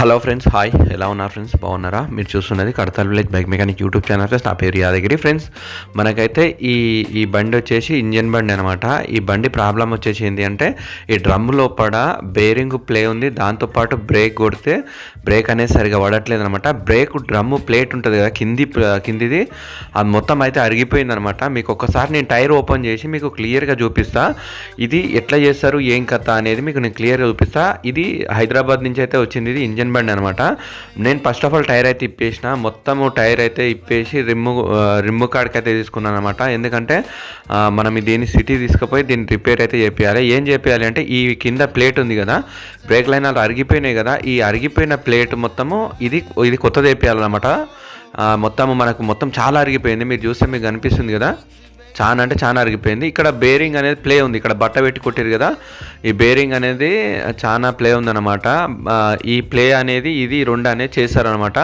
Hello friends hi ఎలా ఉన్నారు friends బాగున్నారా? మీరు చూస్తున్నది Kadthal village bike mechanic YouTube channel friends నా పేరు యాదగిరి ఫ్రెండ్స్ మనకైతే ఈ ఈ బండి వచ్చేసి ఇంజన్ బండి అనమాట ఈ బండి ప్రాబ్లం వచ్చేసి ఏంటి అంటే ఈ డ్రమ్ లోపల బేరింగ్ ప్లే ఉంది. దాంతోపాటు బ్రేక్ కొడితే బ్రేక్ అనేది సరిగా పడట్లేదు అనమాట బ్రేక్ డ్రమ్ ప్లేట్ ఉంటుంది కదా కింది కిందిది. అది మొత్తం అయితే అరిగిపోయింది అనమాట మీకు ఒక్కసారి నేను టైర్ ఓపెన్ చేసి మీకు క్లియర్గా చూపిస్తా. ఇది ఎట్లా చేస్తారు ఏం కథ అనేది మీకు నేను క్లియర్గా చూపిస్తా. ఇది హైదరాబాద్ నుంచి అయితే వచ్చింది ఇది ఇంజన్ బండి అనమాట నేను ఫస్ట్ ఆఫ్ ఆల్ టైర్ అయితే ఇప్పేసిన. మొత్తము టైర్ అయితే ఇప్పేసి రిమ్ము రిమ్ము కాడికి అయితే తీసుకున్నాను అనమాట ఎందుకంటే మనం దీన్ని సిటీ తీసుకుపోయి దీన్ని రిపేర్ అయితే చేపించాలి ఏం చేపియాలి అంటే ఈ కింద ప్లేట్ ఉంది కదా బ్రేక్ లైన్ అలా అరిగిపోయినాయి కదా ఈ అరిగిపోయిన ప్లేట్ మొత్తము ఇది ఇది కొత్తది వేపించాలన్నమాట మొత్తము మనకు మొత్తం చాలా అరిగిపోయింది. మీరు చూస్తే మీకు కనిపిస్తుంది కదా. చాలా అంటే చాలా అరిగిపోయింది. ఇక్కడ బేరింగ్ అనేది ప్లే ఉంది. ఇక్కడ బట్ట పెట్టి కొట్టారు కదా. ఈ బేరింగ్ అనేది చాలా ప్లే ఉందన్నమాట. ఈ ప్లే అనేది ఇది రెండు అనేది చేశారనమాట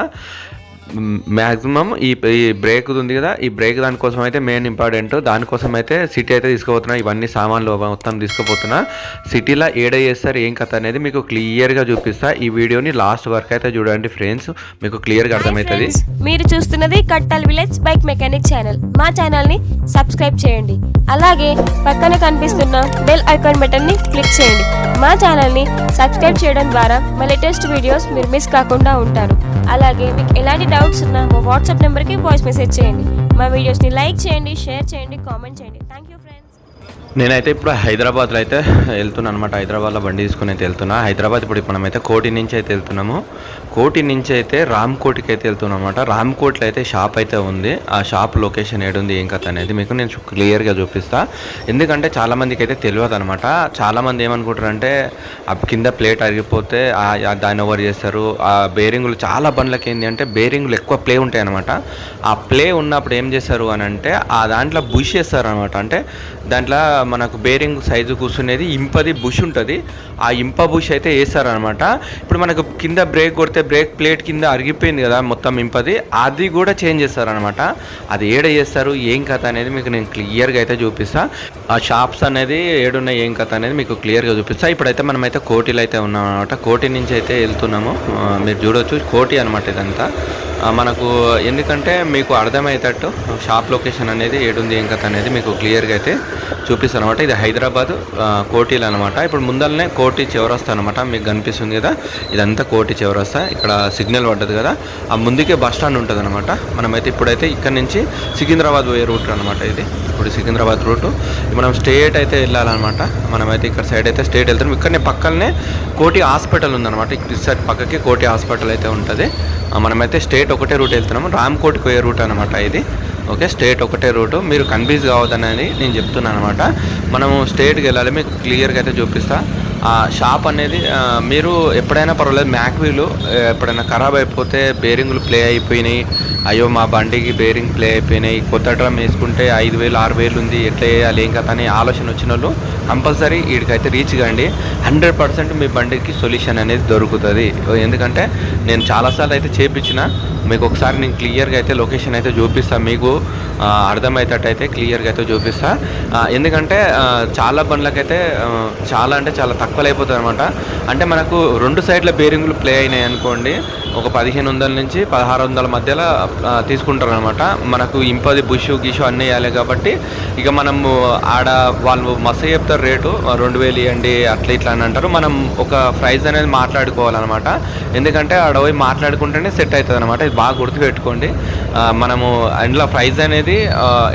మ్యాక్సిమం ఈ ఈ బ్రేక్ ఉంది కదా ఈ బ్రేక్ దానికోసం అయితే మెయిన్ ఇంపార్టెంట్ దానికోసం అయితే సిటీ అయితే తీసుకుపోతున్నా. ఇవన్నీ సామాన్లు మొత్తం తీసుకుపోతున్నా. సిటీలో ఏడ చేస్తారు ఏం కథ అనేది మీకు క్లియర్గా చూపిస్తా. ఈ వీడియోని లాస్ట్ వరకు అయితే చూడండి ఫ్రెండ్స్ మీకు క్లియర్గా అర్థమవుతుంది. మీరు చూస్తున్నది Kattal village bike mechanic channel మా ఛానల్ని సబ్స్క్రైబ్ చేయండి. అలాగే పక్కన కనిపిస్తున్న బెల్ ఐకాన్ బటన్ని క్లిక్ చేయండి. మా ఛానల్ని సబ్స్క్రైబ్ చేయడం ద్వారా మా లేటెస్ట్ వీడియోస్ మీరు మిస్ కాకుండా ఉంటారు. అలాగే మీకు ఎలాంటి డౌట్స్ ఉన్నా మా వాట్సాప్ నెంబర్కి వాయిస్ మెసేజ్ చేయండి. మా వీడియోస్ని లైక్ చేయండి షేర్ చేయండి కామెంట్ చేయండి. థ్యాంక్ యూ నేనైతే ఇప్పుడు హైదరాబాద్లో అయితే వెళ్తున్నాను అనమాట హైదరాబాద్లో బండి తీసుకుని అయితే వెళ్తున్నా. హైదరాబాద్ ఇప్పుడు మనమైతే కోటి నుంచి అయితే వెళ్తున్నాము. కోటి నుంచి అయితే రామ్కోట్కి అయితే వెళ్తున్నాం అనమాట రామ్కోట్లో అయితే షాప్ అయితే ఉంది. ఆ షాప్ లొకేషన్ ఏడుంది ఏం కథ అనేది మీకు నేను క్లియర్గా చూపిస్తా. ఎందుకంటే చాలామందికి అయితే తెలియదు అనమాట చాలామంది ఏమనుకుంటారంటే ఆ కింద ప్లేట్ అరిగిపోతే దాన్ని ఓవర్ చేస్తారు. ఆ బేరింగులు చాలా బండ్లకి ఏంటి అంటే బేరింగులు ఎక్కువ ప్లే ఉంటాయి అనమాట ఆ ప్లే ఉన్నప్పుడు ఏం చేస్తారు అని అంటే ఆ దాంట్లో బుష్ చేస్తారు అనమాట అంటే దాంట్లో మనకు బేరింగ్ సైజు కూర్చునేది ఇంపది బుష్ ఉంటుంది. ఆ ఇంప బుష్ అయితే వేస్తారనమాట. ఇప్పుడు మనకు కింద బ్రేక్ కొడితే బ్రేక్ ప్లేట్ కింద అరిగిపోయింది కదా మొత్తం ఇంపది అది కూడా చేంజ్ చేస్తారనమాట. అది ఏడ చేస్తారు ఏం కథ అనేది మీకు నేను క్లియర్గా అయితే చూపిస్తా. ఆ షాప్స్ అనేది ఏడున్నాయి ఏం కథ అనేది మీకు క్లియర్గా చూపిస్తా. ఇప్పుడైతే మనమైతే కోటిలో అయితే ఉన్నాం అనమాట కోటి నుంచి అయితే వెళ్తున్నాము. మీరు చూడొచ్చు. కోటి అనమాట ఇదంతా. మనకు ఎందుకంటే మీకు అర్థమయ్యేటట్టు షాప్ లొకేషన్ అనేది ఏడుంది ఏం కథ అనేది మీకు క్లియర్గా అయితే చూపిస్తాను అనమాట ఇది హైదరాబాద్ కోటీలు అనమాట ఇప్పుడు ముందరనే కోటి చివరస్తా అనమాట మీకు కనిపిస్తుంది కదా. ఇదంతా కోటి చివరస్తా. ఇక్కడ సిగ్నల్ పడ్డది కదా. ఆ ముందుకే బస్ స్టాండ్ ఉంటుంది అనమాట మనమైతే ఇప్పుడైతే ఇక్కడ నుంచి సికింద్రాబాద్ పోయే రూట్ అనమాట ఇది. ఇప్పుడు సికింద్రాబాద్ రూటు. మనం స్టేట్ అయితే వెళ్ళాలన్నమాట. మనమైతే ఇక్కడ సైడ్ అయితే స్టేట్ వెళ్తాం ఇక్కడనే పక్కనే కోటి హాస్పిటల్ ఉందన్నమాట. ఇక్కడ సైడ్ పక్కకి కోటి హాస్పిటల్ అయితే ఉంటుంది. మనమైతే స్టేట్ ఒకటే రూట్ వెళ్తున్నాము. రామ్కోట్ పోయే రూట్ అనమాట ఇది. ఓకే స్టేట్ ఒకటే రూటు. మీరు కన్ఫ్యూజ్ కావద్దనని నేను చెప్తున్నాను అనమాట మనము స్టేట్కి వెళ్ళాలి. మీకు క్లియర్గా అయితే చూపిస్తాను ఆ షాప్ అనేది మీరు ఎప్పుడైనా పర్వాలేదు మ్యాక్ వీలు ఎప్పుడైనా ఖరాబ్ అయిపోతే బేరింగ్లు ప్లే అయిపోయినాయి. అయ్యో మా బండికి బేరింగ్ ప్లే అయిపోయినాయి. కొత్త డ్రమ్ వేసుకుంటే ఐదు వేలు ఆరు వేలు ఉంది ఎట్లా వేయాలి ఏం కదా అని ఆలోచన వచ్చిన వాళ్ళు కంపల్సరీ వీడికైతే రీచ్ కండి. హండ్రెడ్ పర్సెంట్ మీ బండికి సొల్యూషన్ అనేది దొరుకుతుంది. ఎందుకంటే నేను చాలాసార్లు అయితే చేపించిన మీకు ఒకసారి నేను క్లియర్గా అయితే లొకేషన్ అయితే చూపిస్తాను మీకు అర్థమయ్యేటట్టయితే అర్థమయ్యేటట్టు అయితే క్లియర్గా అయితే చూపిస్తా. ఎందుకంటే చాలా బండ్లకైతే చాలా అంటే చాలా తక్కువ అయిపోతుంది అనమాట అంటే మనకు రెండు సైడ్ల బేరింగ్లు ప్లే అయినాయి అనుకోండి ఒక పదిహేను వందల నుంచి పదహారు వందల మధ్యలో తీసుకుంటారు అనమాట మనకు ఇంపది బుషు గిషు అన్నీ వేయాలి కాబట్టి ఇక మనము ఆడ వాళ్ళు మస్తు చెప్తారు రేటు రెండు వేలు ఇవ్వండి అట్లా ఇట్లా అని అంటారు. మనం ఒక ప్రైస్ అనేది మాట్లాడుకోవాలన్నమాట. ఎందుకంటే ఆడ పోయి మాట్లాడుకుంటేనే సెట్ అవుతుంది అనమాట ఇది బాగా గుర్తుపెట్టుకోండి. మనము అందులో ప్రైస్ అనేది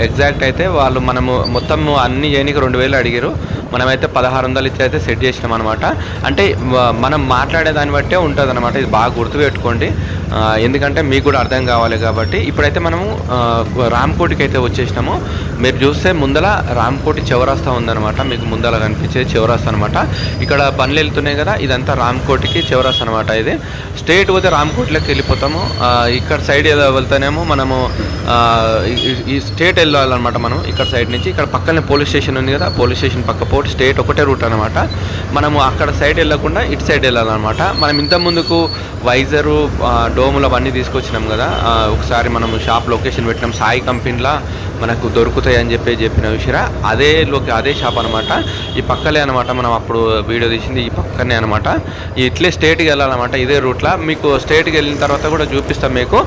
ఎగ్జాక్ట్ అయితే వాళ్ళు మనము మొత్తం అన్ని చేయడానికి రెండు వేలు అడిగారు. మనమైతే పదహారు వందలు ఇచ్చి అయితే సెట్ చేసినాం అనమాట అంటే మనం మాట్లాడే దాన్ని బట్టే ఉంటుంది అనమాట ఇది బాగా గుర్తుపెట్టుకోండి. చేసుకోండి. ఎందుకంటే మీకు కూడా అర్థం కావాలి కాబట్టి ఇప్పుడైతే మనము రామ్కోటికి అయితే వచ్చేసినాము. మీరు చూస్తే ముందల రామ్కోటి చివరాస్తా ఉందన్నమాట. మీకు ముందల కనిపించేది చివరాస్తా అనమాట ఇక్కడ బండ్లు వెళ్తున్నాయి కదా ఇదంతా రామ్కోటికి చివరాస్తా అనమాట ఇది. స్ట్రేట్ పోతే రామ్కోట్లోకి వెళ్ళిపోతాము. ఇక్కడ సైడ్ ఏదో వెళ్తానేమో మనము ఈ- స్టేట్ వెళ్ళాలన్నమాట మనం. ఇక్కడ సైడ్ నుంచి ఇక్కడ పక్కనే పోలీస్ స్టేషన్ ఉంది కదా పోలీస్ స్టేషన్ పక్క పోటీ స్టేట్ ఒకటే రూట్ అనమాట మనము అక్కడ సైడ్ వెళ్ళకుండా ఇటు సైడ్ వెళ్ళాలన్నమాట. మనం ఇంత ముందుకు వైజరు డోములు అవన్నీ తీసుకొచ్చినాం కదా. ఒకసారి మనం షాప్ లొకేషన్ పెట్టినాం. సాయి కంపెనీలా మనకు దొరుకుతాయి. అని చెప్పి చెప్పిన విషయం అదే లోకి అదే షాప్ అనమాట ఈ పక్కలే అనమాట మనం అప్పుడు వీడియో తీసింది ఈ పక్కనే అనమాట ఇట్లే స్టేట్కి వెళ్ళాలన్నమాట ఇదే రూట్లో. మీకు స్టేట్కి వెళ్ళిన తర్వాత కూడా చూపిస్తాం మీకు.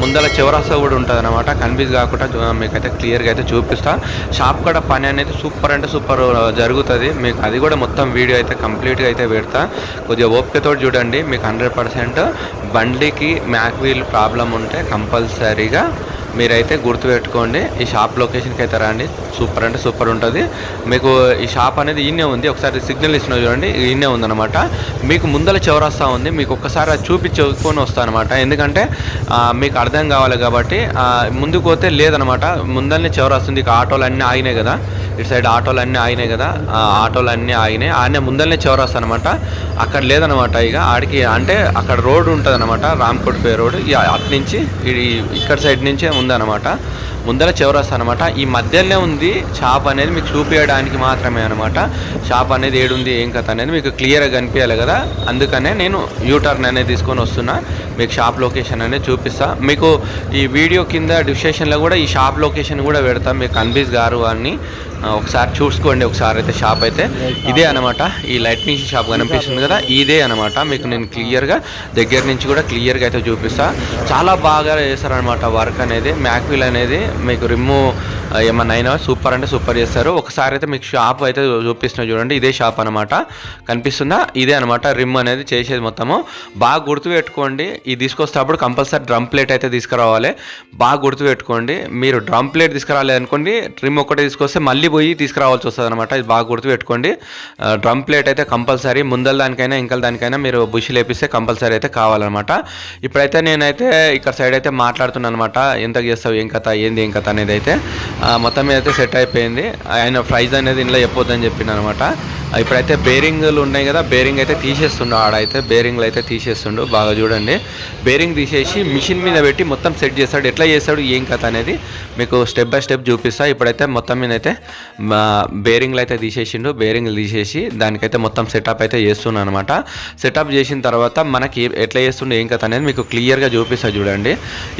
ముందర చివరాస్తా కూడా ఉంటుంది అనమాట కన్ఫ్యూజ్ కాకుండా మీకైతే క్లియర్గా అయితే చూపిస్తా. షాప్ కూడా పని అనేది సూపర్ అంటే సూపర్ జరుగుతుంది. మీకు అది కూడా మొత్తం వీడియో అయితే కంప్లీట్గా అయితే పెడతా. కొద్దిగా ఓపికతో చూడండి మీకు హండ్రెడ్ పర్సెంట్ బండికి మ్యాక్ వీల్ ప్రాబ్లం ఉంటే కంపల్సరీగా మీరైతే గుర్తుపెట్టుకోండి ఈ షాప్ లొకేషన్కి అయితే రండి. సూపర్ అంటే సూపర్ ఉంటుంది. మీకు ఈ షాప్ అనేది ఈయనే ఉంది. ఒకసారి సిగ్నల్ ఇచ్చిన చూడండి ఈయనే ఉందన్నమాట. మీకు ముందల చౌరస్తా ఉంది. మీకు ఒక్కసారి అది చూపించుకొని వస్తాను అనమాట ఎందుకంటే మీకు అర్థం కావాలి కాబట్టి ముందుకు పోతే లేదనమాట ముందరనే చౌరస్తుంది ఇక ఆటోలు అన్నీ ఆగినాయి కదా. ఇటు సైడ్ ఆటోలు అన్నీ ఆగినాయి కదా. ఆటోలు అన్నీ ఆగినాయి. ఆయన ముందరనే చౌరస్తా అనమాట అక్కడ లేదనమాట ఇక. ఆడికి అంటే అక్కడ రోడ్డు ఉంటుంది అనమాట రామ్కోట్ పే రోడ్. ఇక అటు నుంచి ఇక్కడ సైడ్ నుంచే ఉందన్నమాట. ముందర చౌరస్తా అనమాట ఈ మధ్యలోనే ఉంది షాప్ అనేది మీకు చూపించడానికి మాత్రమే అనమాట షాప్ అనేది ఏడుంది ఏం కథ అనేది మీకు క్లియర్గా కనిపించాలి కదా. అందుకనే నేను యూటర్న్ అనేది తీసుకొని వస్తున్నా. మీకు షాప్ లొకేషన్ అనేది చూపిస్తా. మీకు ఈ వీడియో కింద డిస్క్రిప్షన్లో కూడా ఈ షాప్ లొకేషన్ కూడా పెడతా. మీకు కన్ఫ్యూజ్ గారు అని ఒకసారి చూసుకోండి ఒకసారి అయితే షాప్ అయితే. ఇదే అనమాట ఈ లైట్ షాప్ కనిపిస్తుంది కదా ఇదే అనమాట మీకు నేను క్లియర్గా దగ్గర నుంచి కూడా క్లియర్గా అయితే చూపిస్తా. చాలా బాగా చేస్తారనమాట వర్క్ అనేది. మ్యాక్విల్ అనేది మీకు రిమ్ము ఏమన్నా అయినా సూపర్ అంటే సూపర్ చేస్తారు. ఒకసారి అయితే మీకు షాప్ అయితే చూపిస్తున్నా చూడండి ఇదే షాప్ అనమాట కనిపిస్తుందా? ఇదే అనమాట రిమ్ అనేది చేసేది మొత్తము. బాగా గుర్తుపెట్టుకోండి ఇది తీసుకొస్తేప్పుడు కంపల్సరీ డ్రమ్ ప్లేట్ అయితే తీసుకురావాలి. బాగా గుర్తుపెట్టుకోండి మీరు డ్రమ్ ప్లేట్ తీసుకురాలేదనుకోండి రిమ్ ఒకటే తీసుకొస్తే మళ్ళీ పోయి తీసుకురావాల్సి వస్తుంది అనమాట ఇది బాగా గుర్తుపెట్టుకోండి. పెట్టుకోండి డ్రమ్ ప్లేట్ అయితే కంపల్సరీ. ముందల దానికైనా ఇంకా దానికైనా మీరు బుషి లేపిస్తే కంపల్సరీ అయితే కావాలన్నమాట. ఇప్పుడైతే నేనైతే ఇక్కడ సైడ్ అయితే మాట్లాడుతున్నాను అనమాట ఎంత చేస్తావు ఏం కథ ఏంది ఏం కథ అనేది అయితే. మొత్తం మీద అయితే సెట్ అయిపోయింది. ఆయన ప్రైజ్ అనేది ఇంట్లో చెప్పొద్దని చెప్పింది అనమాట ఇప్పుడైతే బేరింగ్లు ఉన్నాయి కదా బేరింగ్ అయితే తీసేస్తుండు. ఆడైతే బేరింగ్లు అయితే తీసేస్తుండు. బాగా చూడండి. బేరింగ్ తీసేసి మిషన్ మీద పెట్టి మొత్తం సెట్ చేస్తాడు. ఎట్లా చేస్తాడు? ఏం కథ అనేది మీకు స్టెప్ బై స్టెప్ చూపిస్తా. ఇప్పుడైతే మొత్తం మీద అయితే బేరింగ్లు అయితే తీసేసిండు. బేరింగ్లు తీసేసి దానికైతే మొత్తం సెటప్ అయితే చేస్తున్నాను అనమాట సెటప్ చేసిన తర్వాత మనకి ఎట్లా చేస్తుండే ఏం కథ అనేది మీకు క్లియర్గా చూపిస్తా చూడండి.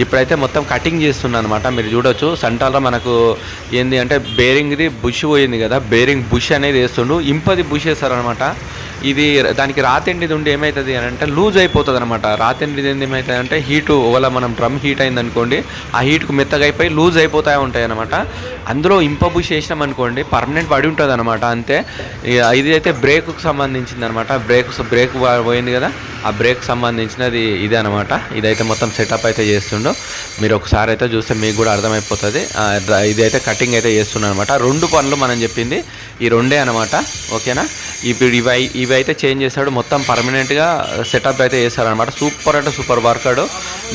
ఇప్పుడైతే మొత్తం కటింగ్ చేస్తున్నాను అనమాట మీరు చూడొచ్చు. సెంటర్లో మనకు ఏంది అంటే బేరింగ్ది బుష్ పోయింది కదా. బేరింగ్ బుష్ అనేది వేస్తుండు. ఇంపది బుష్ వేస్తారనమాట ఇది దానికి రాతెండిది ఉండి ఏమవుతుంది అని అంటే లూజ్ అయిపోతుంది అనమాట రాతెండిది ఏంది ఏమవుతుంది అంటే హీటు ఒకవేళ మనం డ్రమ్ హీట్ అయింది అనుకోండి ఆ హీట్కు మెత్తగా అయిపోయి లూజ్ అయిపోతాయి ఉంటాయి అనమాట అందులో ఇంప బుష్ అనుకోండి పర్మనెంట్ పడి ఉంటుంది అనమాట అంతే. ఇది అయితే బ్రేక్కు సంబంధించింది అనమాట బ్రేక్ బ్రేక్ పోయింది కదా ఆ బ్రేక్ సంబంధించినది ఇదే అనమాట ఇదైతే మొత్తం సెటప్ అయితే చేస్తుండో. మీరు ఒకసారి అయితే చూస్తే మీకు కూడా అర్థమైపోతుంది. ఇదైతే ఇది అయితే కటింగ్ అయితే చేస్తున్నాను అనమాట రెండు పనులు మనం చెప్పింది ఈ రెండే అనమాట ఓకేనా? ఇప్పుడు ఇవి ఇవి అయితే చేంజ్ చేస్తాడు మొత్తం పర్మనెంట్గా సెటప్ అయితే చేశారనమాట సూపర్ అంటే సూపర్ వర్కాడు.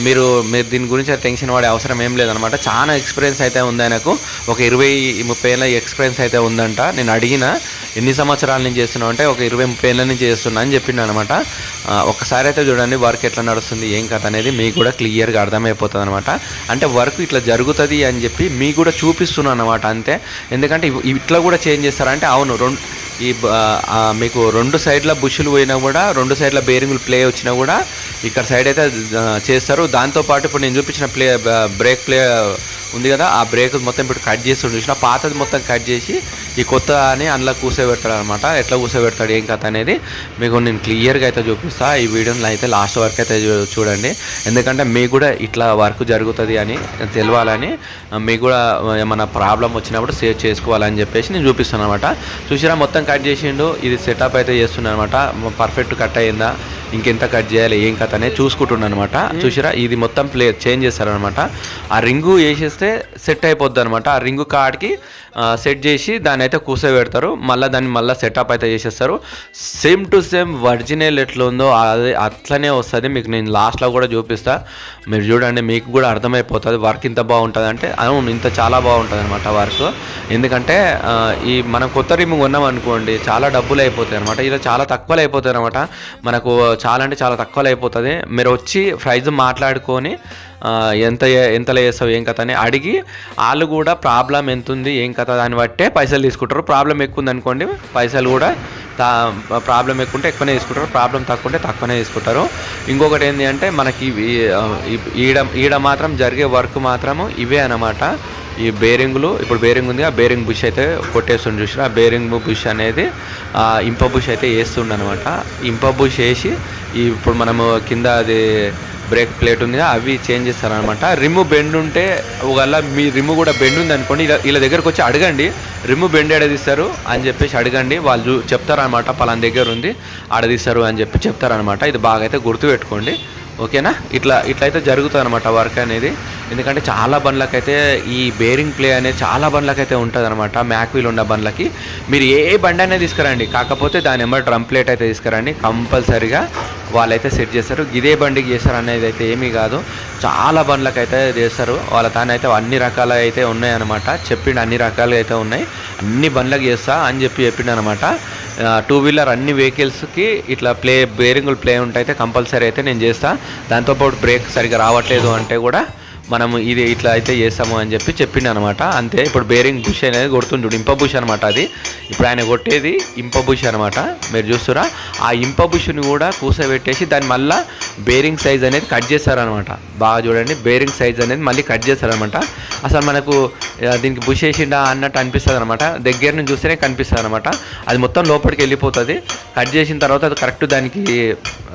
మీరు మీరు దీని గురించి అయితే టెన్షన్ పడే అవసరం ఏం లేదనమాట చాలా ఎక్స్పీరియన్స్ అయితే ఉంది ఆయనకు. ఒక ఇరవై ముప్పై ఏళ్ళ ఎక్స్పీరియన్స్ అయితే ఉందంట. నేను అడిగిన ఎన్ని సంవత్సరాల నుంచి చేస్తున్నావు అంటే ఒక ఇరవై ముప్పై ఏళ్ళ నుంచి చేస్తున్నా అని చెప్పిండు అనమాట ఒకసారి అయితే చూడండి వర్క్ ఎట్లా నడుస్తుంది ఏం కథ అనేది మీకు కూడా క్లియర్గా అర్థమైపోతుంది అనమాట అంటే వర్క్ ఇట్లా జరుగుతుంది అని చెప్పి మీకు కూడా చూపిస్తున్నాను అనమాట అంతే. ఎందుకంటే ఇట్లా కూడా చేంజ్ చేస్తారంటే అవును రెండు ఈ మీకు రెండు సైడ్ల బుషులు పోయినా కూడా రెండు సైడ్ల బేరింగ్లు ప్లే వచ్చినా కూడా ఇక్కడ సైడ్ అయితే చేస్తారు. దాంతోపాటు ఇప్పుడు నేను చూపించిన ప్లే బ్రేక్ ప్లే ఉంది కదా ఆ బ్రేక్ మొత్తం ఇప్పుడు కట్ చేసి చూసిన పాతది మొత్తం కట్ చేసి ఈ కొత్త అని అందులో కూర్చోబెడతాడు అనమాట ఎట్లా కూర్చోబెడతాడు ఏం కథ అనేది మీకు నేను క్లియర్గా అయితే చూపిస్తా. ఈ వీడియోని అయితే లాస్ట్ వరకు అయితే చూడండి. ఎందుకంటే మీకు కూడా ఇట్లా వర్క్ జరుగుతుంది అని తెలియాలని మీకు కూడా ఏమైనా ప్రాబ్లం వచ్చినప్పుడు సేవ్ చేసుకోవాలని చెప్పేసి నేను చూపిస్తాను అనమాట చూసినా మొత్తం కట్ చేసిండు ఇది సెటప్ అయితే చేస్తున్నాను అనమాట పర్ఫెక్ట్ కట్ అయ్యిందా ఇంకెంత కట్ చేయాలి ఏం కథ అనేది చూసుకుంటున్నాను అనమాట చూసిరా? ఇది మొత్తం ప్లే చేంజ్ చేస్తారనమాట. ఆ రింగు వేసేస్తే సెట్ అయిపోద్ది అనమాట ఆ రింగు కాడికి సెట్ చేసి దాన్ని అయితే కూర్చోబెడతారు మళ్ళీ దాన్ని మళ్ళీ సెటప్ అయితే చేసేస్తారు. సేమ్ టు సేమ్ ఒరిజినల్ ఎట్లా ఉందో అదే అట్లనే వస్తుంది. మీకు నేను లాస్ట్లో కూడా చూపిస్తా. మీరు చూడండి మీకు కూడా అర్థమైపోతుంది. వర్క్ ఇంత బాగుంటుంది అంటే అవును ఇంత చాలా బాగుంటుంది అనమాట వర్క్ ఎందుకంటే ఈ మనం కొత్త రిమ్ కొన్నాం అనుకోండి చాలా డబ్బులు అయిపోతాయి అనమాట ఇలా చాలా తక్కువలో అయిపోతాయి అనమాట మనకు చాలా అంటే చాలా తక్కువలో అయిపోతుంది. మీరు వచ్చి ప్రైజ్ మాట్లాడుకొని ఎంత ఎంతలో చేస్తావు ఏం కథ అని అడిగి వాళ్ళు కూడా ప్రాబ్లం ఎంత ఉంది ఏం కథ దాన్ని బట్టే పైసలు తీసుకుంటారు. ప్రాబ్లం ఎక్కువ ఉంది అనుకోండి పైసలు కూడా ప్రాబ్లం ఎక్కువ ఉంటే ఎక్కువనే తీసుకుంటారు. ప్రాబ్లం తక్కువ ఉంటే తక్కువనే తీసుకుంటారు. ఇంకొకటి ఏంటి అంటే మనకి ఈడ ఈడ మాత్రం జరిగే వర్క్ మాత్రము ఇవే అన్నమాట. ఈ బేరింగ్లు ఇప్పుడు బేరింగ్ ఉంది ఆ బేరింగ్ బుష్ అయితే కొట్టేస్తుండే చూసిన ఆ బేరింగ్ బుష్ అనేది ఆ, ఇంప బుష్ అయితే వేస్తుండ అనమాట ఇంప బుష్ వేసి ఇప్పుడు మనము కింద అది బ్రేక్ ప్లేట్ ఉంది అవి చేంజ్ చేస్తారనమాట. రిమ్ బెండ్ ఉంటే ఒకవేళ మీ రిమ్ కూడా బెండ్ ఉంది అనుకోండి ఇలా వీళ్ళ దగ్గరకు వచ్చి అడగండి. రిమ్ బెండ్ ఎడదీస్తారు అని చెప్పేసి అడగండి. వాళ్ళు చూ- చెప్తారనమాట పలానా దగ్గర ఉంది ఆడదీస్తారు అని చెప్పి చెప్తారనమాట. ఇది బాగా అయితే గుర్తుపెట్టుకోండి. ఓకేనా? ఇట్లా ఇట్లయితే జరుగుతుంది అనమాట వర్క్ అనేది. ఎందుకంటే చాలా బండ్లకైతే ఈ బేరింగ్ ప్లే అనేది చాలా బండ్లకైతే ఉంటుంది అనమాట మ్యాక్ వీల్ ఉన్న బండ్లకి. మీరు ఏ బండి అనేది తీసుకురండి. కాకపోతే దాని నెంబర్ డ్రమ్ ప్లేట్ అయితే తీసుకురండి. కంపల్సరీగా వాళ్ళైతే సెట్ చేస్తారు. ఇదే బండికి చేస్తారు అనేది అయితే ఏమీ కాదు. చాలా బండ్లకు అయితే చేస్తారు. వాళ్ళ తాను అయితే అన్ని రకాలు అయితే ఉన్నాయన్నమాట. చెప్పిండు అన్ని రకాలు అయితే ఉన్నాయి. అన్ని బండ్లకు చేస్తా అని చెప్పి చెప్పిండు అనమాట టూ వీలర్ అన్ని వెహికల్స్కి ఇట్లా ప్లే బేరింగులు ప్లే ఉంటే అయితే కంపల్సరీ అయితే నేను చేస్తా. దాంతోపాటు బ్రేక్ సరిగ్గా రావట్లేదు అంటే కూడా మనం ఇది ఇట్లా అయితే చేస్తాము అని చెప్పి చెప్పిండు అనమాట అంతే ఇప్పుడు బేరింగ్ బుష్ అనేది కొడుతుండు ఇంప బుష్ అనమాట అది. ఇప్పుడు ఆయన కొట్టేది ఇంప బుష్ అనమాట మీరు చూస్తురా ఆ ఇంప బుష్ని కూడా కూసబెట్టేసి దాన్ని మళ్ళీ బేరింగ్ సైజ్ అనేది కట్ చేస్తారనమాట బాగా చూడండి బేరింగ్ సైజ్ అనేది మళ్ళీ కట్ చేస్తారనమాట అసలు మనకు దీనికి బుష్ వేసిండా అన్నట్టు అనిపిస్తుంది అనమాట దగ్గర నుంచి చూస్తేనే కనిపిస్తుంది అనమాట అది మొత్తం లోపలికి వెళ్ళిపోతుంది. కట్ చేసిన తర్వాత అది కరెక్ట్ దానికి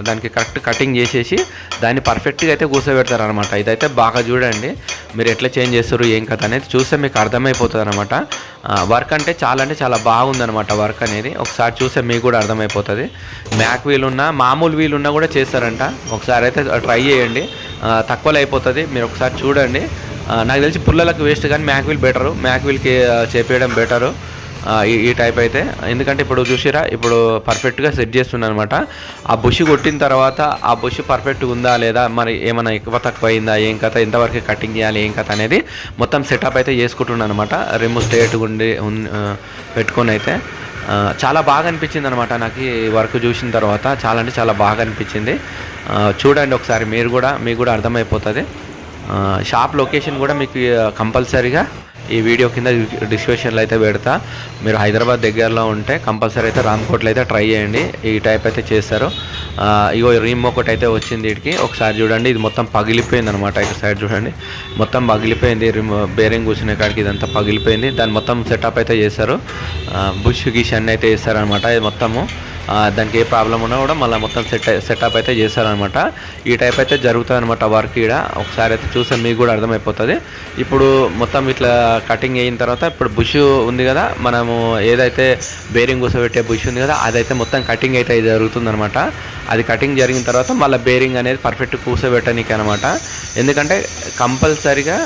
దానికి కరెక్ట్ కటింగ్ చేసేసి దాన్ని పర్ఫెక్ట్గా అయితే కూర్చోబెడతారు అనమాట ఇదైతే బాగా చూడండి. చూడండి. మీరు ఎట్లా చేంజ్ చేస్తారు ఏం కథ అనేది చూస్తే మీకు అర్థమైపోతుంది అనమాట వర్క్ అంటే చాలా అంటే చాలా బాగుందనమాట వర్క్ అనేది. ఒకసారి చూస్తే మీకు కూడా అర్థమైపోతుంది. మ్యాక్ వీల్ ఉన్నా మామూలు వీల్ ఉన్నా కూడా చేస్తారంట. ఒకసారి అయితే ట్రై చేయండి. తక్కువలో అయిపోతుంది. మీరు ఒకసారి చూడండి. నాకు తెలిసి పుల్లలకు వేస్ట్ కానీ మ్యాక్ వీల్ బెటరు. మ్యాక్ వీల్కి చేపేయడం బెటరు. ఈ టైప్ అయితే. ఎందుకంటే ఇప్పుడు చూసిరా ఇప్పుడు పర్ఫెక్ట్గా సెట్ చేస్తున్నాను అనమాట ఆ బుష్ కొట్టిన తర్వాత ఆ బుష్ పర్ఫెక్ట్గా ఉందా లేదా మరి ఏమైనా ఎక్కువ తక్కువ అయిందా ఏం కథ ఎంతవరకు కటింగ్ చేయాలి ఏం కథ అనేది మొత్తం సెటప్ అయితే చేసుకుంటున్నాను అనమాట రిమ్ స్ట్రేట్ ఉండి పెట్టుకొని అయితే. చాలా బాగా అనిపించింది అనమాట నాకు ఈ వర్క్ చూసిన తర్వాత. చాలా అంటే చాలా బాగా అనిపించింది. చూడండి ఒకసారి మీరు కూడా మీకు కూడా అర్థమైపోతుంది. షాప్ లొకేషన్ కూడా మీకు కంపల్సరీగా ఈ వీడియో కింద డిస్క్రిప్షన్లో అయితే పెడతా. మీరు హైదరాబాద్ దగ్గరలో ఉంటే కంపల్సరీ అయితే రామ్కోట్లో అయితే ట్రై చేయండి. ఈ టైప్ అయితే చేస్తారు. ఇగో రీమ్ ఒకటి అయితే వచ్చింది వీటికి ఒకసారి చూడండి. ఇది మొత్తం పగిలిపోయింది అనమాట ఇక్కడ సైడ్ చూడండి. మొత్తం పగిలిపోయింది. రిమ్ బేరింగ్ కూర్చునే కాడికి ఇదంతా పగిలిపోయింది. దాన్ని మొత్తం సెటప్ అయితే చేస్తారు బుష్ గిష్ అన్నీ అయితే చేస్తారనమాట. ఇది మొత్తము. దానికి ఏ ప్రాబ్లం ఉన్నా కూడా మళ్ళీ మొత్తం సెట్ సెటప్ అయితే చేస్తారనమాట ఈ టైప్ అయితే జరుగుతుంది అనమాట వర్క్ ఇక్కడ ఒకసారి అయితే చూస్తే మీకు కూడా అర్థమైపోతుంది. ఇప్పుడు మొత్తం ఇట్లా కటింగ్ అయిన తర్వాత ఇప్పుడు బుష్ ఉంది కదా మనము ఏదైతే బేరింగ్ కూసబెట్టే బుష్ ఉంది కదా అదైతే మొత్తం కటింగ్ అయితే జరుగుతుంది అనమాట అది కటింగ్ జరిగిన తర్వాత మళ్ళీ బేరింగ్ అనేది పర్ఫెక్ట్ కూసబెట్టడానికి అనమాట ఎందుకంటే కంపల్సరిగా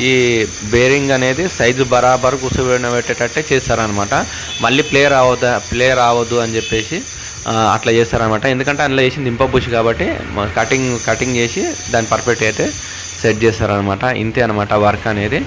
ఈ బేరింగ్ అనేది సైజు బరాబర్ కూర్చోబెట్టేటట్టే చేస్తారనమాట మళ్ళీ ప్లే రావద్దా ప్లే రావద్దు అని చెప్పేసి అట్లా చేస్తారనమాట ఎందుకంటే అందులో వేసింది ఇంప కాబట్టి కటింగ్ కటింగ్ చేసి దాన్ని పర్ఫెక్ట్ అయితే సెట్ చేస్తారనమాట ఇంతే అనమాట వర్క్ అనేది.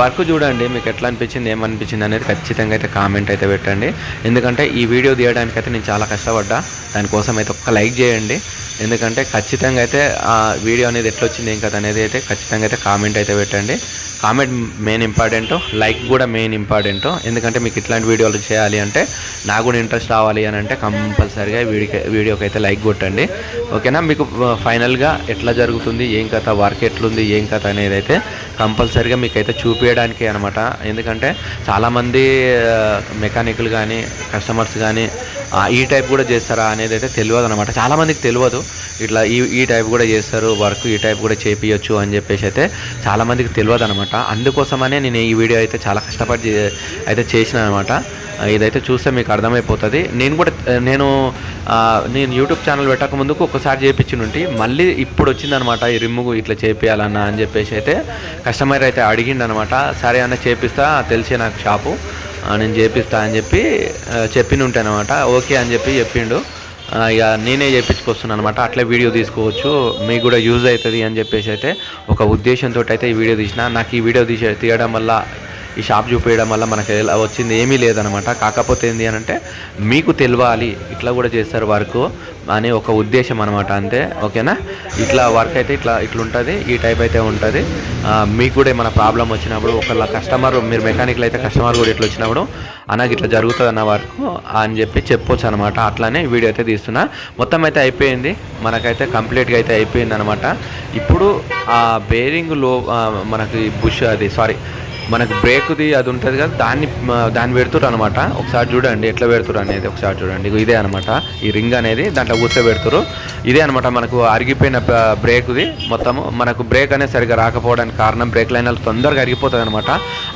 వర్క్ చూడండి మీకు ఎట్లా అనిపించింది ఏమనిపించింది అనేది ఖచ్చితంగా అయితే కామెంట్ అయితే పెట్టండి. ఎందుకంటే ఈ వీడియో తీయడానికి అయితే నేను చాలా కష్టపడ్డా. దానికోసం అయితే ఒక్క లైక్ చేయండి. ఎందుకంటే ఖచ్చితంగా అయితే ఆ వీడియో అనేది ఎట్లా వచ్చింది ఏం కదా అనేది అయితే ఖచ్చితంగా అయితే కామెంట్ అయితే పెట్టండి. కామెంట్ మెయిన్ ఇంపార్టెంట్ లైక్ కూడా మెయిన్ ఇంపార్టెంట్ ఎందుకంటే మీకు ఇట్లాంటి వీడియోలు చేయాలి అంటే నాకు కూడా ఇంట్రెస్ట్ రావాలి అని అంటే కంపల్సరీగా వీడియో వీడియోకి అయితే లైక్ కొట్టండి. ఓకేనా మీకు uh, ఫైనల్గా ఎట్లా జరుగుతుంది ఏం కథ వర్క్ ఎట్లుంది ఏం కథ అనేది అయితే కంపల్సరీగా మీకు అయితే చూపించడానికి అనమాట ఎందుకంటే చాలామంది మెకానిక్లు కానీ కస్టమర్స్ కానీ ఈ టైప్ కూడా చేస్తారా అనేది అయితే తెలియదు అనమాట చాలామందికి తెలియదు. ఇట్లా ఈ ఈ టైప్ కూడా చేస్తారు వర్క్ ఈ టైప్ కూడా చేపించచ్చు అని చెప్పేసి అయితే చాలామందికి తెలియదు అనమాట అందుకోసమనే నేను ఈ వీడియో అయితే చాలా కష్టపడి అయితే చేసిన అనమాట ఇదైతే చూస్తే మీకు అర్థమైపోతుంది. నేను కూడా నేను నేను యూట్యూబ్ ఛానల్ పెట్టక ముందుకు ఒకసారి చేయించినుంటి మళ్ళీ ఇప్పుడు వచ్చిందనమాట ఈ రిమ్ము ఇట్లా చేపియాలన్నా అని చెప్పేసి అయితే కస్టమర్ అయితే అడిగిండనమాట సరే అన్న చేపిస్తా తెలిసే నాకు షాపు. నేను చేపిస్తా అని చెప్పి చెప్పిన ఉంటానమాట ఓకే అని చెప్పి చెప్పిండు. ఇక నేనే చేయించుకొస్తున్నాను అనమాట అట్లా వీడియో తీసుకోవచ్చు. మీకు కూడా యూజ్ అవుతుంది అని చెప్పేసి అయితే ఒక ఉద్దేశంతో అయితే ఈ వీడియో తీసిన. నాకు ఈ వీడియో తీసే తీయడం వల్ల ఈ షాప్ చూపించడం వల్ల మనకి ఎలా వచ్చింది ఏమీ లేదనమాట. కాకపోతే ఏంటి అని అంటే మీకు తెలియాలి ఇట్లా కూడా చేస్తారు వర్క్ అనే ఒక ఉద్దేశం అనమాట అంతే ఓకేనా? ఇట్లా వర్క్ అయితే ఇట్లా ఇట్లా ఉంటుంది ఈ టైప్ అయితే ఉంటుంది. మీకు కూడా ఏమైనా ప్రాబ్లం వచ్చినప్పుడు ఒకళ్ళ కస్టమర్ మీరు మెకానిక్లు అయితే కస్టమర్ కూడా ఇట్లా వచ్చినప్పుడు అన్నకి ఇట్లా జరుగుతుంది అన్న వర్క్ అని చెప్పి చెప్పొచ్చు అనమాట. అట్లానే వీడియో అయితే తీస్తున్నా. మొత్తం అయితే అయిపోయింది మనకైతే కంప్లీట్గా అయితే అయిపోయింది అనమాట ఇప్పుడు ఆ బేరింగ్లో మనకి బుష్ అది సారీ మనకు బ్రేక్ది అది ఉంటుంది కదా దాన్ని దాన్ని పెడుతురు అనమాట ఒకసారి చూడండి ఎట్లా పెడుతురు అనేది ఒకసారి చూడండి. ఇదే అనమాట ఈ రింగ్ అనేది దాంట్లో కూర్చో పెడుతురు ఇదే అనమాట మనకు అరిగిపోయిన బ్రేక్ది. మొత్తము మనకు బ్రేక్ అనేది సరిగా రాకపోవడానికి కారణం బ్రేక్ లైనర్ తొందరగా అరిగిపోతుంది అనమాట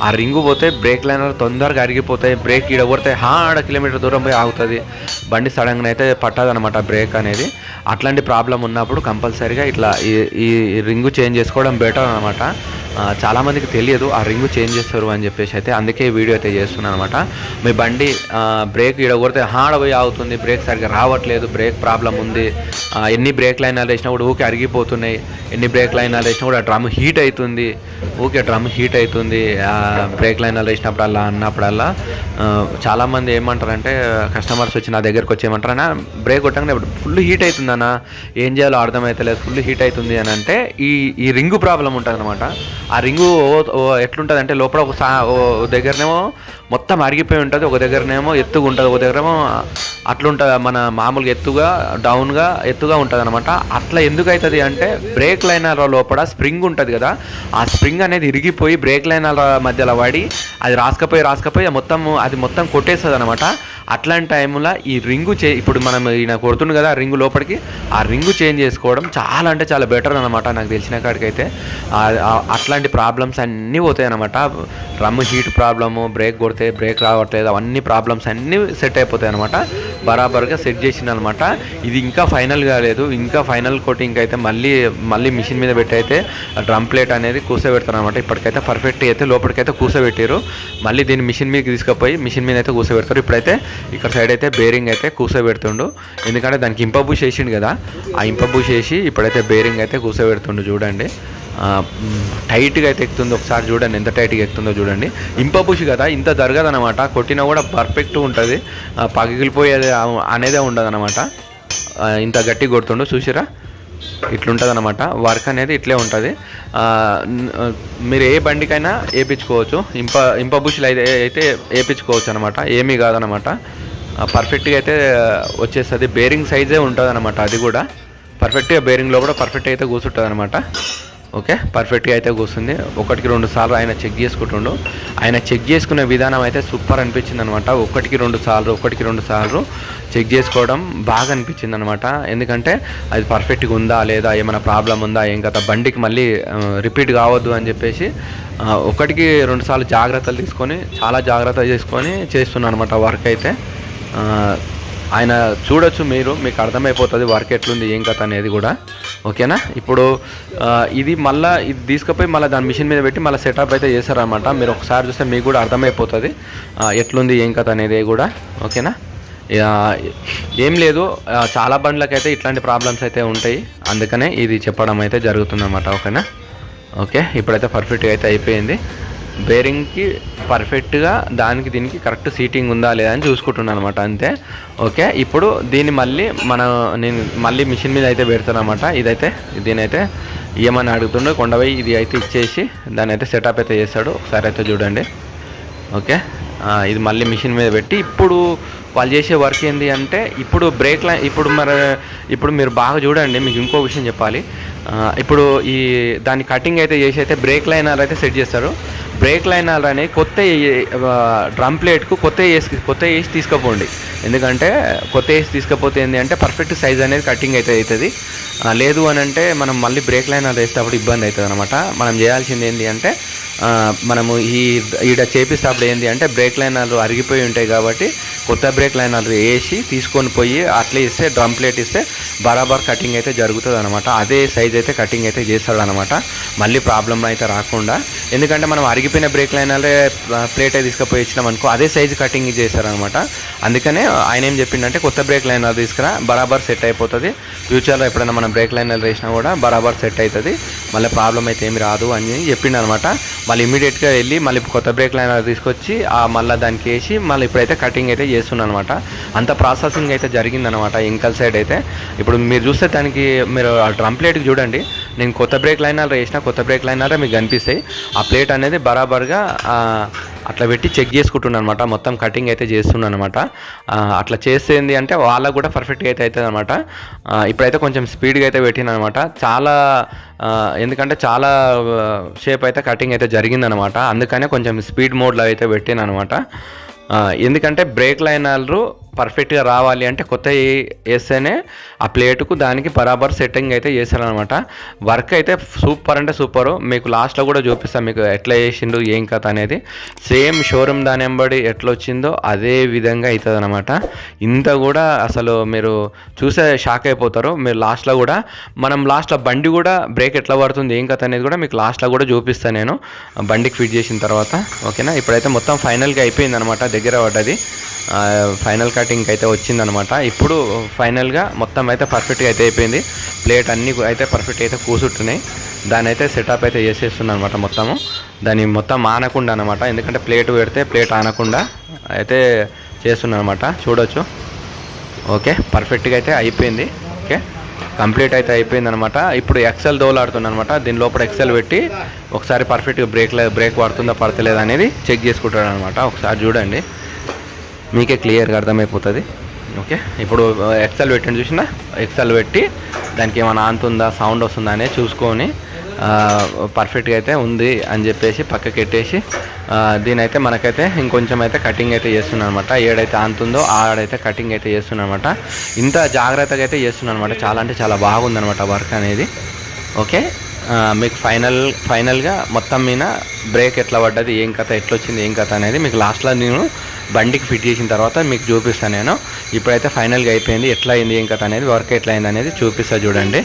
ఆ రింగు పోతే బ్రేక్ లైనర్ తొందరగా అరిగిపోతాయి. బ్రేక్ ఈడ కొడితే హాడ కిలోమీటర్ దూరం పోయి ఆగుతుంది. బండి సడన్గా అయితే పట్టదనమాట బ్రేక్ అనేది. అట్లాంటి ప్రాబ్లం ఉన్నప్పుడు కంపల్సరీగా ఇట్లా ఈ ఈ రింగు చేంజ్ చేసుకోవడం బెటర్ అనమాట చాలామందికి తెలియదు ఆ రింగ్ చేంజ్ చేస్తారు అని చెప్పేసి అయితే అందుకే వీడియో అయితే చేస్తున్నాను అనమాట మీ బండి బ్రేక్ ఈడ కొడితే పోయి ఆగుతుంది బ్రేక్ సరిగ్గా రావట్లేదు బ్రేక్ ప్రాబ్లం ఉంది. ఎన్ని బ్రేక్ లైనాలు వేసినా కూడా ఊకే అరిగిపోతున్నాయి ఎన్ని బ్రేక్ లైనాలు వేసినా కూడా డ్రమ్ హీట్ అవుతుంది. ఓకే డ్రమ్ హీట్ అవుతుంది బ్రేక్ బ్రేక్ అలా వేసినప్పుడల్లా అన్నప్పుడల్లా చాలామంది ఏమంటారంటే కస్టమర్స్ వచ్చి నా దగ్గరకు వచ్చి ఏమంటారన్నా బ్రేక్ కొట్టగానే ఫుల్ హీట్ అవుతుందన్న ఏం చేయాలో అర్థమవుతలేదు ఫుల్ హీట్ అవుతుంది అని అంటే ఈ ఈ రింగు ప్రాబ్లం ఉంటుంది అనమాట ఆ రింగు ఓ- ఓ ఎట్లుంటుంది అంటే లోపల ఒక సా ఓ దగ్గరనేమో మొత్తం అరిగిపోయి ఉంటుంది. ఒక దగ్గరనేమో ఎత్తుగా ఉంటుంది ఒక దగ్గరేమో అట్లుంటుంది. మన మామూలుగా ఎత్తుగా డౌన్గా ఎత్తుగా ఉంటుంది అనమాట అట్లా ఎందుకు అవుతుంది అంటే బ్రేక్ లైనర్ లోపల స్ప్రింగ్ ఉంటుంది కదా ఆ స్ప్రింగ్ అనేది ఇరిగిపోయి బ్రేక్ లైనర్ మధ్యలో పడి అది రాసుకపోయి రాసుకపోయి మొత్తం అది మొత్తం కొట్టేస్తుంది అనమాట అట్లాంటి టైంలో ఈ రింగు చే ఇప్పుడు మనం ఈయన కొడుతుంది కదా ఆ రింగు లోపలికి ఆ రింగు చేంజ్ చేసుకోవడం చాలా అంటే చాలా బెటర్ అనమాట నాకు తెలిసిన కాడికైతే. అట్లాంటి ప్రాబ్లమ్స్ అన్నీ పోతాయి అనమాట రమ్ హీట్ ప్రాబ్లము బ్రేక్ కొడితే బ్రేక్ రావట్లేదు అవన్నీ ప్రాబ్లమ్స్ అన్నీ సెట్ అయిపోతాయి అనమాట బరాబర్గా సెట్ చేసిన అనమాట ఇది ఇంకా ఫైనల్ కాలేదు ఇంకా ఫైనల్ కోటింగ్ అయితే మళ్ళీ మళ్ళీ మిషన్ మీద పెట్టి అయితే డ్రమ్ ప్లేట్ అనేది కూర్చోబెడతారు అనమాట ఇప్పటికైతే పర్ఫెక్ట్ అయితే లోపలికైతే కూర్చోబెట్టారు మళ్ళీ దీన్ని మిషన్ మీదకి తీసుకుపోయి మిషన్ మీద అయితే కూర్చోబెడతారు ఇప్పుడైతే ఇక్కడ సైడ్ అయితే బేరింగ్ అయితే కూర్చోబెడుతుండు ఎందుకంటే దానికి ఇంపబూష్ వేసిండు కదా. ఆ ఇంపబూష్ వేసి ఇప్పుడైతే బేరింగ్ అయితే కూర్చోబెడుతుండు చూడండి. టైట్గా అయితే ఎక్కుతుందో ఒకసారి చూడండి ఎంత టైట్గా ఎక్కుతుందో చూడండి. ఇంపబుష్ కదా ఇంత జరగదు అనమాట కొట్టినా కూడా పర్ఫెక్ట్ ఉంటుంది. పగిలిపోయేది అనేదే ఉండదు అనమాట ఇంత గట్టి కొడుతుండు చూసిరా? ఇట్లుంటుంది అనమాట వర్క్ అనేది ఇట్లే ఉంటుంది. మీరు ఏ బండికైనా వేయించుకోవచ్చు ఇంప ఇంప అయితే అయితే వేయించుకోవచ్చు అనమాట ఏమీ కాదనమాట పర్ఫెక్ట్గా అయితే వచ్చేస్తుంది. బేరింగ్ సైజే ఉంటుంది అనమాట అది కూడా. పర్ఫెక్ట్గా బేరింగ్లో కూడా పర్ఫెక్ట్ అయితే కూర్చుంటుంది అనమాట ఓకే? పర్ఫెక్ట్గా అయితే కూర్చుంది ఒకటికి రెండు సార్లు ఆయన చెక్ చేసుకుంటుండు. ఆయన చెక్ చేసుకునే విధానం అయితే సూపర్ అనిపించింది అనమాట ఒకటికి రెండు సార్లు ఒకటికి రెండు సార్లు చెక్ చేసుకోవడం బాగా అనిపించింది అనమాట ఎందుకంటే అది పర్ఫెక్ట్గా ఉందా లేదా ఏమైనా ప్రాబ్లం ఉందా ఏం కదా బండికి మళ్ళీ రిపీట్ కావద్దు అని చెప్పేసి ఒకటికి రెండు సార్లు జాగ్రత్తలు తీసుకొని చాలా జాగ్రత్త చేసుకొని చేస్తున్నాను అనమాట వర్క్ అయితే ఆయన చూడొచ్చు మీరు మీకు అర్థమైపోతుంది వర్క్ ఎట్లుంది ఏం కథ అనేది కూడా. ఓకేనా? ఇప్పుడు ఇది మళ్ళీ ఇది తీసుకుపోయి మళ్ళీ దాని మిషన్ మీద పెట్టి మళ్ళీ సెటప్ అయితే చేస్తారనమాట మీరు ఒకసారి చూస్తే మీకు కూడా అర్థమైపోతుంది ఎట్లుంది ఏం కథ అనేది కూడా. ఓకేనా? ఏం లేదు చాలా బండ్లకైతే ఇట్లాంటి ప్రాబ్లమ్స్ అయితే ఉంటాయి. అందుకనే ఇది చెప్పడం అయితే జరుగుతుందన్నమాట ఓకేనా? ఓకే ఇప్పుడైతే పర్ఫెక్ట్గా అయితే అయిపోయింది. బేరింగ్కి పర్ఫెక్ట్గా దానికి దీనికి కరెక్ట్ సీటింగ్ ఉందా లేదా అని చూసుకుంటున్నాను అనమాట అంతే. ఓకే ఇప్పుడు దీన్ని మళ్ళీ మన నేను మళ్ళీ మిషన్ మీద అయితే పెడతాను అనమాట ఇదైతే దీనైతే ఏమని అడుగుతుండో కొండపోయి ఇది అయితే ఇచ్చేసి దాన్ని అయితే సెటప్ అయితే చేస్తాడు. ఒకసారి అయితే చూడండి. ఓకే ఇది మళ్ళీ మిషన్ మీద పెట్టి ఇప్పుడు వాళ్ళు చేసే వర్క్ ఏంటి అంటే ఇప్పుడు బ్రేక్ లైన్ ఇప్పుడు మరి ఇప్పుడు మీరు బాగా చూడండి మీకు ఇంకో విషయం చెప్పాలి. ఇప్పుడు ఈ దాన్ని కటింగ్ అయితే చేసి అయితే బ్రేక్ లైనర్ అయితే సెట్ చేస్తారు. బ్రేక్ లైనర్ అని కొత్త డ్రమ్ ప్లేట్కు కొత్త వేసి కొత్త వేసి తీసుకుపోండి. ఎందుకంటే కొత్త వేసి తీసుకపోతే ఏంటి అంటే పర్ఫెక్ట్ సైజ్ అనేది కటింగ్ అయితే అవుతుంది. లేదు అని అంటే మనం మళ్ళీ బ్రేక్ లైనర్ వేసేటప్పుడు ఇబ్బంది అవుతుంది అనమాట మనం చేయాల్సింది ఏంటి అంటే మనము ఈ ఈడ చేపిస్తేప్పుడు ఏంటి అంటే బ్రేక్ లైనర్లు అరిగిపోయి ఉంటాయి కాబట్టి కొత్త బ్రేక్ లైనర్లు వేసి తీసుకొని పోయి అట్లా ఇస్తే డ్రమ్ ప్లేట్ ఇస్తే బరాబర్ కటింగ్ అయితే జరుగుతుంది అనమాట అదే సైజ్ అయితే కటింగ్ అయితే చేస్తాడు అనమాట మళ్ళీ ప్రాబ్లం అయితే రాకుండా. ఎందుకంటే మనం అరిగిపోయిన బ్రేక్ లైనర్లే ప్లేట్ అయితే తీసుకుపోయి ఇచ్చినాం అనుకో అదే సైజ్ కటింగ్ చేస్తారనమాట అందుకనే ఆయన ఏం చెప్పిండంటే కొత్త బ్రేక్ లైనర్ తీసుకురా బరాబర్ సెట్ అయిపోతుంది. ఫ్యూచర్లో ఎప్పుడైనా మనం బ్రేక్ లైనర్ వేసినా కూడా బరాబర్ సెట్ అవుతుంది మళ్ళీ ప్రాబ్లం అయితే ఏమి రాదు అని చెప్పిండు అనమాట మళ్ళీ ఇమీడియట్గా వెళ్ళి మళ్ళీ కొత్త బ్రేక్ లైన్ తీసుకొచ్చి ఆ మళ్ళీ దానికి వేసి మళ్ళీ ఇప్పుడైతే కటింగ్ అయితే చేస్తున్నాను అనమాట అంత ప్రాసెసింగ్ అయితే జరిగిందనమాట ఇంకల్ సైడ్ అయితే. ఇప్పుడు మీరు చూస్తే దానికి మీరు ఆ డ్రమ్ ప్లేట్కి చూడండి. నేను కొత్త బ్రేక్ లైనర్ వేసిన కొత్త బ్రేక్ లైనర్ మీకు కనిపిస్తాయి. ఆ ప్లేట్ అనేది బరాబర్గా అట్లా పెట్టి చెక్ చేసుకుంటున్నాను అనమాట మొత్తం కటింగ్ అయితే చేస్తున్నాను అనమాట అట్లా చేసేది అంటే వాళ్ళకు కూడా పర్ఫెక్ట్గా అయితే అవుతుంది అనమాట ఇప్పుడైతే కొంచెం స్పీడ్గా అయితే పెట్టిన అనమాట చాలా ఎందుకంటే చాలా షేప్ అయితే కటింగ్ అయితే జరిగిందనమాట అందుకనే కొంచెం స్పీడ్ మోడ్లో అయితే పెట్టాను అనమాట ఎందుకంటే బ్రేక్ లైనర్లు పర్ఫెక్ట్గా రావాలి అంటే కొత్త వేస్తేనే ఆ ప్లేటుకు దానికి బరాబర్ సెట్టింగ్ అయితే చేశారనమాట వర్క్ అయితే సూపర్ అంటే సూపర్ మీకు లాస్ట్లో కూడా చూపిస్తాను మీకు ఎట్లా చేసిండు ఏం కథ అనేది. సేమ్ షోరూమ్ దాని వెంబడి ఎట్లా వచ్చిందో అదే విధంగా అవుతుంది అనమాట ఇంత కూడా అసలు మీరు చూసే షాక్ అయిపోతారు. మీరు లాస్ట్లో కూడా మనం లాస్ట్లో బండి కూడా బ్రేక్ ఎట్లా పడుతుంది ఏం కథ అనేది కూడా మీకు లాస్ట్లో కూడా చూపిస్తాను నేను. బండికి ఫిట్ చేసిన తర్వాత ఓకేనా? ఇప్పుడైతే మొత్తం ఫైనల్గా అయిపోయింది అనమాట దగ్గర పడ్డది. ఫైనల్ కటింగ్ అయితే వచ్చిందనమాట. ఇప్పుడు ఫైనల్గా మొత్తం అయితే పర్ఫెక్ట్గా అయితే అయిపోయింది. ప్లేట్ అన్నీ అయితే పర్ఫెక్ట్ అయితే కూసుంటున్నాయి. దాని అయితే సెటప్ అయితే చేసేస్తున్నాను అనమాట మొత్తము. దాన్ని మొత్తం ఆనకుండా అనమాట. ఎందుకంటే ప్లేట్ పెడితే ప్లేట్ ఆనకుండా అయితే చేస్తున్నాను అనమాట చూడొచ్చు. ఓకే పర్ఫెక్ట్గా అయితే అయిపోయింది. ఓకే కంప్లీట్ అయితే అయిపోయింది అనమాట ఇప్పుడు ఎక్సెల్ దోలాడుతున్నాను అనమాట దీని లోపల ఎక్సెల్ పెట్టి ఒకసారి పర్ఫెక్ట్గా బ్రేక్ బ్రేక్ పడుతుందా పడతలేదా అనేది చెక్ చేసుకుంటాడు అనమాట ఒకసారి చూడండి. మీకే క్లియర్గా అర్థమైపోతుంది. ఓకే? ఇప్పుడు ఎక్సెల్ పెట్టండి చూసిన? ఎక్సెల్ పెట్టి దానికి ఏమైనా ఆంతుందా సౌండ్ వస్తుందా అనేది చూసుకొని పర్ఫెక్ట్గా అయితే ఉంది అని చెప్పేసి పక్కకి పెట్టేసి దీనైతే మనకైతే ఇంకొంచెం అయితే కటింగ్ అయితే చేస్తున్నాను అనమాట ఏడైతే అంతుందో ఆడైతే కటింగ్ అయితే చేస్తున్నాను అనమాట ఇంత జాగ్రత్తగా అయితే చేస్తున్నాను అనమాట చాలా అంటే చాలా బాగుందనమాట వర్క్ అనేది. ఓకే? మీకు ఫైనల్ ఫైనల్గా మొత్తం మీద బ్రేక్ ఎట్లా పడ్డది ఏం కథ ఎట్లా వచ్చింది ఏం కథ అనేది మీకు లాస్ట్లో నేను బండికి ఫిట్ చేసిన తర్వాత మీకు చూపిస్తాను నేను. ఇప్పుడైతే ఫైనల్గా అయిపోయింది ఎట్లా అయింది ఏం కథ అనేది వర్క్ ఎట్లా అయింది అనేది చూపిస్తా చూడండి.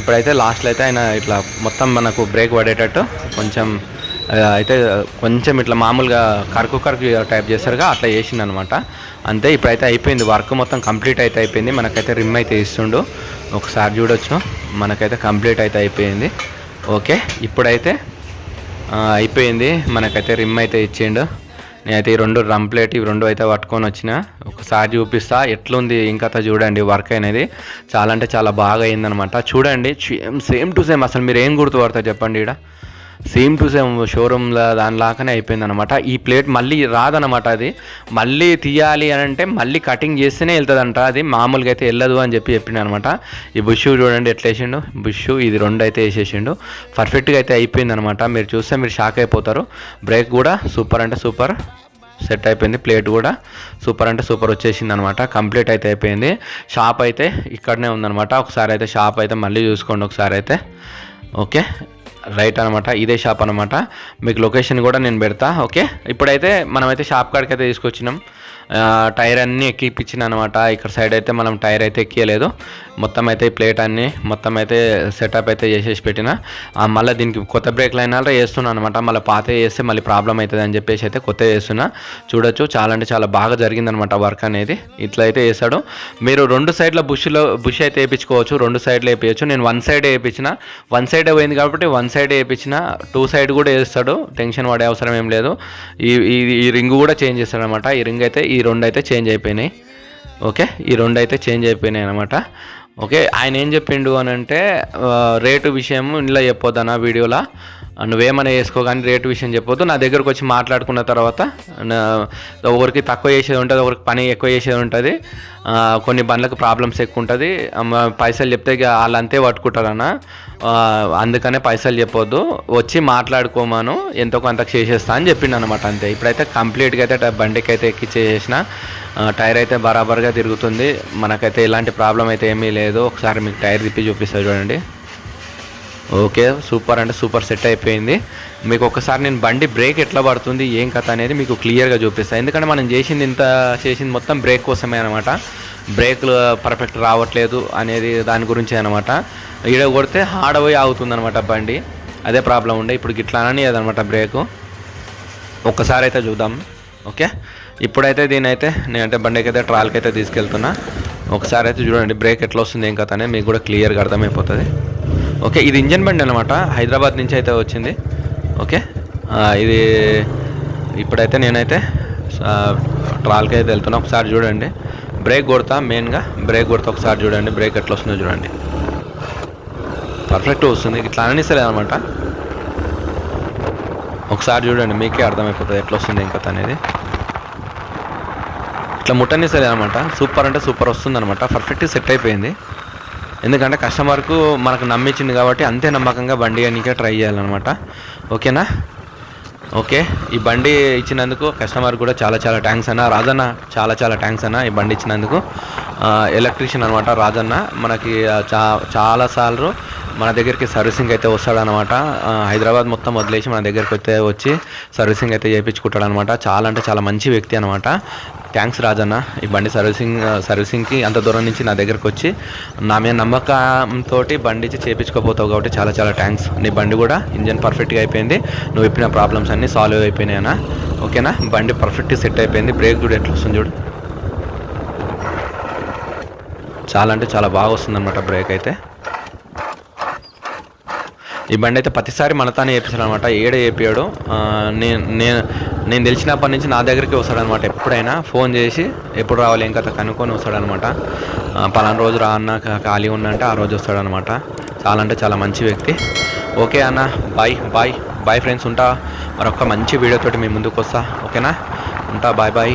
ఇప్పుడైతే లాస్ట్లో అయితే ఆయన ఇట్లా మొత్తం మనకు బ్రేక్ పడేటట్టు కొంచెం అయితే కొంచెం ఇట్లా మామూలుగా కరకు కరకు టైప్ చేస్తారుగా అట్లా చేసింది అనమాట అంతే ఇప్పుడైతే అయిపోయింది వర్క్ మొత్తం కంప్లీట్ అయితే అయిపోయింది. మనకైతే రిమ్ అయితే ఇస్తుండు. ఒకసారి చూడొచ్చు. మనకైతే కంప్లీట్ అయితే అయిపోయింది. ఓకే ఇప్పుడైతే అయిపోయింది. మనకైతే రిమ్ అయితే ఇచ్చిండు. నేనైతే ఈ రెండు రమ్ ప్లేట్ ఇవి రెండు అయితే పట్టుకొని వచ్చిన. ఒకసారి చూపిస్తా. ఎట్లుంది ఇంకా చూడండి వర్క్ అనేది. చాలా అంటే చాలా బాగా అయిందనమాట. చూడండి సేమ్ సేమ్ టు సేమ్. అసలు మీరు ఏం గుర్తుపడతారు చెప్పండి ఇక్కడ సేమ్ టు సేమ్ షోరూమ్లో దానిలాగానే అయిపోయింది అనమాట ఈ ప్లేట్ మళ్ళీ రాదనమాట అది. మళ్ళీ తీయాలి అని అంటే మళ్ళీ కటింగ్ చేస్తేనే వెళ్తుందంట. అది మామూలుగా అయితే వెళ్ళదు అని చెప్పి చెప్పిండు అనమాట ఈ బుష్ చూడండి ఎట్లా వేసిండు. బుష్ ఇది రెండు అయితే వేసేసిండు. పర్ఫెక్ట్గా అయితే అయిపోయింది అనమాట మీరు చూస్తే మీరు షాక్ అయిపోతారు. బ్రేక్ కూడా సూపర్ అంటే సూపర్. సెట్ అయిపోయింది. ప్లేట్ కూడా సూపర్ అంటే సూపర్ వచ్చేసింది అనమాట కంప్లీట్ అయితే అయిపోయింది. షాప్ అయితే ఇక్కడనే ఉందనమాట ఒకసారి అయితే షాప్ అయితే మళ్ళీ చూసుకోండి ఒకసారి అయితే. ఓకే? రైట్ అనమాట ఇదే షాప్ అనమాట మీకు లొకేషన్ కూడా నేను పెడతా ఓకే? ఇప్పుడైతే మనమైతే షాప్ కాడికి అయితే తీసుకొచ్చినాం. టైర్ అన్నీ ఎక్కిపించిన అనమాట ఇక్కడ సైడ్ అయితే మనం టైర్ అయితే ఎక్కియలేదు. మొత్తం అయితే ఈ ప్లేట్ అన్నీ మొత్తం అయితే సెటప్ అయితే చేసేసి పెట్టిన. మళ్ళీ దీనికి కొత్త బ్రేక్ లైన్ అలా వేస్తున్నాను అనమాట మళ్ళీ పాత వేస్తే మళ్ళీ ప్రాబ్లం అవుతుంది అని చెప్పేసి అయితే కొత్త వేస్తున్నా చూడొచ్చు చాలా అంటే చాలా బాగా జరిగిందనమాట వర్క్ అనేది. ఇట్లా అయితే వేసాడు మీరు రెండు సైడ్ల బుష్లో బుష్ అయితే వేయించుకోవచ్చు రెండు సైడ్లు వేయించు నేను వన్ సైడ్ వేయించిన వన్ సైడ్ పోయింది కాబట్టి వన్ సైడ్ వేయించిన టూ సైడ్ కూడా వేస్తాడు. టెన్షన్ పడే అవసరం ఏం లేదు. ఈ ఈ- ఈ రింగ్ కూడా చేంజ్ చేస్తాడు అనమాట ఈ రింగ్ అయితే ఈ రెండు అయితే చేంజ్ అయిపోయినాయి. ఓకే? ఈ రెండు అయితే చేంజ్ అయిపోయినాయి అనమాట ఓకే? ఆయన ఏం చెప్పిండు అని అంటే రేటు విషయం ఇంట్లో చెప్పొద్దనా వీడియోలో. నువ్వేమైనా వేసుకో కానీ రేటు విషయం చెప్పొద్దు. నా దగ్గరకు వచ్చి మాట్లాడుకున్న తర్వాత ఒకరికి తక్కువ చేసేది ఉంటుంది ఒకరికి పని ఎక్కువ చేసేది ఉంటుంది కొన్ని బండ్లకు ప్రాబ్లమ్స్ ఎక్కువ ఉంటుంది. పైసలు చెప్తే వాళ్ళు అంతే పట్టుకుంటారన్న. అందుకనే పైసలు చెప్పొద్దు. వచ్చి మాట్లాడుకోమాను ఎంతో కొంత చేసేస్తా అని చెప్పిండు అనమాట అంతే. ఇప్పుడైతే కంప్లీట్గా అయితే బండికి అయితే ఎక్కిచ్చేసిన టైర్ అయితే బరాబర్గా తిరుగుతుంది. మనకైతే ఎలాంటి ప్రాబ్లం అయితే ఏమీ లేదు. ఒకసారి మీకు టైర్ తిప్పి చూపిస్తా చూడండి. ఓకే సూపర్ అంటే సూపర్ సెట్ అయిపోయింది. మీకు ఒకసారి నేను బండి బ్రేక్ ఎట్లా పడుతుంది ఏం కథ అనేది మీకు క్లియర్గా చూపిస్తాను ఎందుకంటే మనం చేసింది ఇంత చేసింది మొత్తం బ్రేక్ కోసమే అనమాట బ్రేక్లు పర్ఫెక్ట్ రావట్లేదు అనేది దాని గురించి అనమాట ఈడ కొడితే ఆడపోయి ఆగుతుంది అనమాట బండి. అదే ప్రాబ్లం ఉండే ఇప్పుడు గిట్లా అని అదనమాట బ్రేకు. ఒక్కసారి అయితే చూద్దాం ఓకే? ఇప్పుడైతే దీని అయితే అంటే బండికి అయితే ట్రాల్కి అయితే తీసుకెళ్తున్నా. ఒకసారి అయితే చూడండి బ్రేక్ ఎట్లా వస్తుంది ఏం కథ అనేది మీకు కూడా క్లియర్గా అర్థమైపోతుంది. ఓకే ఇది ఇంజన్ బండి అనమాట హైదరాబాద్ నుంచి అయితే వచ్చింది. ఓకే ఇది ఇప్పుడైతే నేనైతే ట్రాల్కి అయితే వెళ్తున్నా. ఒకసారి చూడండి. బ్రేక్ కొడతా మెయిన్గా బ్రేక్ కొడతా ఒకసారి చూడండి. బ్రేక్ ఎట్లా వస్తుందో చూడండి. పర్ఫెక్ట్ వస్తుంది. ఇట్లా అననిస్తలేదు అనమాట ఒకసారి చూడండి మీకే అర్థమైపోతుంది ఎట్లా వస్తుంది ఇంకా అనేది. ఇట్లా ముట్టనిస్తలేదు అనమాట సూపర్ అంటే సూపర్ వస్తుంది అనమాట పర్ఫెక్ట్ సెట్ అయిపోయింది. ఎందుకంటే కస్టమర్కు మనకు నమ్మించింది కాబట్టి అంతే నమ్మకంగా బండి అనికే ట్రై చేయాలన్నమాట. ఓకేనా? ఓకే. ఈ బండి ఇచ్చినందుకు కస్టమర్ కూడా చాలా చాలా థ్యాంక్స్ అన్న రాజన్న చాలా చాలా థ్యాంక్స్ అన్న ఈ బండి ఇచ్చినందుకు. ఎలక్ట్రీషియన్ అనమాట రాజన్న. మనకి ఆ, చా చాలాసార్లు మన దగ్గరికి సర్వీసింగ్ అయితే వస్తాడనమాట హైదరాబాద్ మొత్తం వదిలేసి మన దగ్గరికి అయితే వచ్చి సర్వీసింగ్ అయితే చేయించుకుంటాడు అనమాట చాలా అంటే చాలా మంచి వ్యక్తి అనమాట థ్యాంక్స్ రాజన్న. ఈ బండి సర్వీసింగ్ సర్వీసింగ్కి అంత దూరం నుంచి నా దగ్గరకు వచ్చి నా మీద నమ్మకంతో బండి ఇచ్చి చేయించుకోపోతావు కాబట్టి చాలా చాలా థ్యాంక్స్ నీ బండి కూడా ఇంజన్ పర్ఫెక్ట్గా అయిపోయింది. నువ్వు చెప్పిన ప్రాబ్లమ్స్ అన్నీ సాల్వ్ అయిపోయినాయి అన్న. ఓకేనా? బండి పర్ఫెక్ట్గా సెట్ అయిపోయింది. బ్రేక్ కూడా ఎట్లా వస్తుంది చూడు. చాలా అంటే చాలా బాగా వస్తుంది అనమాట బ్రేక్ అయితే. ఈ బండి అయితే ప్రతిసారి మనతానే వేపిస్తాడు అనమాట ఏడ చేపియాడు నేను నేను నేను తెలిసినప్పటి నుంచి నా దగ్గరికి వస్తాడనమాట ఎప్పుడైనా. ఫోన్ చేసి ఎప్పుడు రావాలి ఇంకా కనుక్కొని వస్తాడనమాట పలానా రోజు రా అన్న ఖాళీ ఉన్నంటే ఆ రోజు వస్తాడనమాట చాలా అంటే చాలా మంచి వ్యక్తి. ఓకే అన్న బాయ్ బాయ్ బాయ్ ఫ్రెండ్స్ ఉంటా. మరొక మంచి వీడియోతోటి మీ ముందుకు వస్తా ఓకేనా? ఉంటా బాయ్ బాయ్